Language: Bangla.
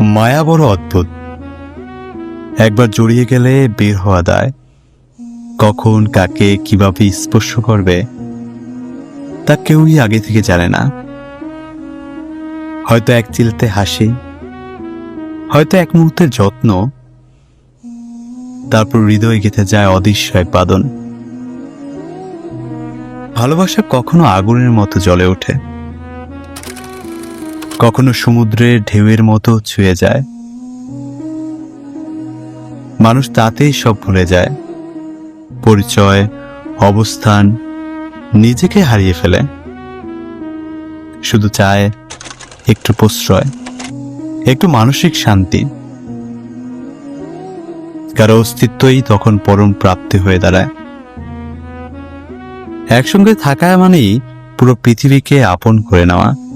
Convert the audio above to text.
মায়া বড় অদ্ভুত। একবার জড়িয়ে গেলে বের হওয়া দায়। কখন, কাকে, কীভাবে স্পর্শ করবে, তা কেউই আগে থেকে জানে না। হয়তো এক চিলতে হাসি, হয়তো এক মুহূর্তের যত্ন, তারপর হৃদয় গেঁথে যায় অদৃশ্যয় বাদন। ভালোবাসা কখনো আগুনের মতো জ্বলে ওঠে। কখনো সমুদ্রের ঢেউয়ের মতো ছুঁয়ে যায়? মানুষ তাতেই সব ভুলে যায়। পরিচয়, অবস্থান, নিজেকে হারিয়ে ফেলে। শুধু চায় একটু প্রশ্রয়, একটু মানসিক শান্তি। কারও অস্তিত্বই তখন পরম প্রাপ্তি হয়ে দাঁড়ায়। একসঙ্গে থাকা মানেই পুরো পৃথিবীকে আপন করে নেওয়া।